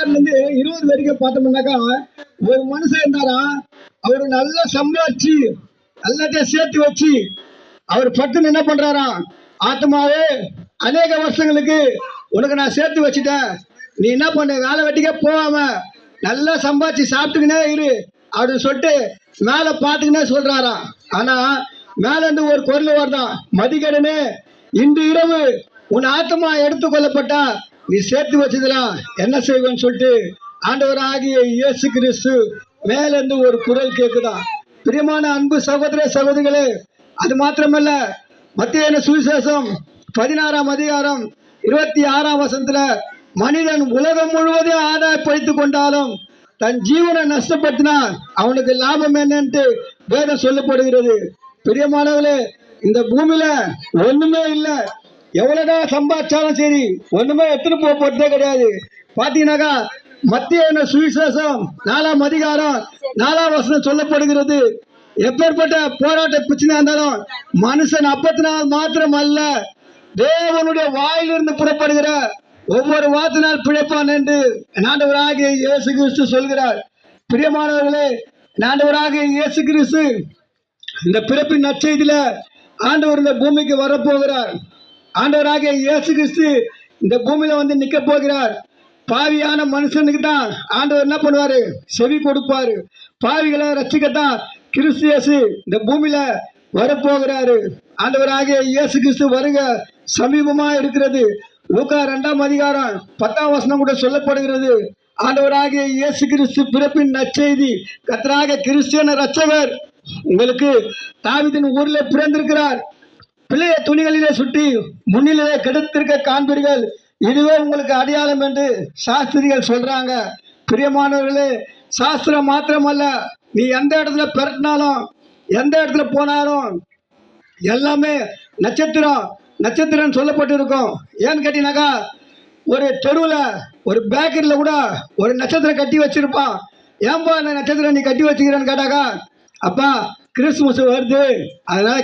இருந்து இருபது வரைக்கும் பார்த்தோம்னாக்கா ஒரு மனுஷன் இருந்தாரா அவர் நல்லா சம்பாதிச்சு எல்லாத்தையும் சேர்த்து வச்சு அவர் பட்டுன்னு என்ன பண்றாராம் ஆத்மாவே அநேக வருஷங்களுக்கு உனக்கு நான் சேர்த்து வச்சுட்டேன். நீ என்ன பண்ண வேலை வெட்டிக்க போகாம நல்லா சம்பாதிச்சு சாப்பிட்டுக்கினே இரு அப்படின்னு சொல்லிட்டு மேலே பார்த்துக்கினே சொல்றாரா. ஆனா மேல இருந்து ஒரு குரல் வருதான் மதிக்கடனே இன்று இரவு உன் ஆத்மா எடுத்துக் கொள்ளப்பட்டா நீ சேர்த்து வச்சதெல்லாம் என்ன செய்வேன்னு சொல்லிட்டு ஆண்டவர் ஆகிய இயேசு கிறிஸ்து மேலேருந்து ஒரு குரல் கேட்குதான் பிரியமான அன்பு சகோதர சகோதரிகளே அது மாத்திரமல்ல மத்திய சுவிசேஷம் பதினாறாம் அதிகாரம் இருபத்தி ஆறாம் வசத்துல மனிதன் உலகம் முழுவதும் ஆதாயப்படுத்திக் கொண்டாலும் தன் ஜீவனை நஷ்டப்படுத்தினா அவனுக்கு லாபம் என்னன்ட்டு வேதம் சொல்லப்படுகிறது. பிரியமானவர்களே இந்த பூமியில ஒண்ணுமே இல்லை. எவ்வளவுதான் சம்பாதிச்சாலும் சரி ஒண்ணுமே எடுத்துட்டு போக போறதே கிடையாது. பாத்தீங்கன்னாக்கா மத்திய சுவிசேஷம் நாலாம் அதிகாரம் நாலாம் வசனம் சொல்லப்படுகிறது. எப்பேற்பட்ட போராட்ட பிரச்சனை இருந்தாலும் மனுஷன் அப்பத்தினால் மாத்திரம் அல்ல தேவனுடைய வாயிலிருந்து புறப்படுகிற ஒவ்வொரு வார்த்தையினால் பிழைப்பான் என்று நாண்டவராக இயேசு கிறிஸ்து சொல்கிறார். பிரியமானவர்களே நாண்டவராக இயேசு கிறிஸ்து இந்த பிறப்பின் நற்செய்தியில ஆண்டவர் இந்த பூமிக்கு வரப்போகிறார். ஆண்டவராகிய இயேசு கிறிஸ்து இந்த பூமியில வந்து நிக்க போகிறார். பாவியான மனுஷனுக்கு தான் ஆண்டவர் என்ன பண்ணுவாரு? செவி கொடுப்பாரு. பாவிகளை ரசிக்கத்தான் கிறிஸ்து இயேசு இந்த பூமியில வரப்போகிறாரு. ஆண்டவராகிய இயேசு கிறிஸ்து வருக. சமீபமா இருக்கிறது. லூக்கா ரெண்டாம் அதிகாரம் பத்தாம் வசனம் கூட சொல்லப்படுகிறது. ஆண்டவராகிய இயேசு கிறிஸ்து பிறப்பின் நற்செய்தி கத்தராக கிறிஸ்தியன ரட்சகர் உங்களுக்கு தாவிதின் ஊரில் பிறந்திருக்கிறார். பிள்ளைய துணிகளிலே சுட்டி முன்னிலே கெடுத்திருக்க காண்பீர்கள். இதுவே உங்களுக்கு அடையாளம் என்று சாஸ்திரிகள் சொல்றாங்க. பிரியமானவர்களே சாஸ்திரம் மாத்திரமல்ல நீ எந்த இடத்துல பெரட்டினாலும் எந்த இடத்துல போனாலும் எல்லாமே நட்சத்திரம் நட்சத்திரம் சொல்லப்பட்டிருக்கும். ஏன்னு கேட்டீங்கன்னாக்கா ஒரு தெருவில் ஒரு பேக்கரியில் கூட ஒரு நட்சத்திரம் கட்டி வச்சிருப்பான். ஏன்பா அந்த நட்சத்திரம் நீ கட்டி வச்சுக்கிறேன்னு கேட்டாக்கா அப்பா கிறிஸ்துமஸ் வருது அதனால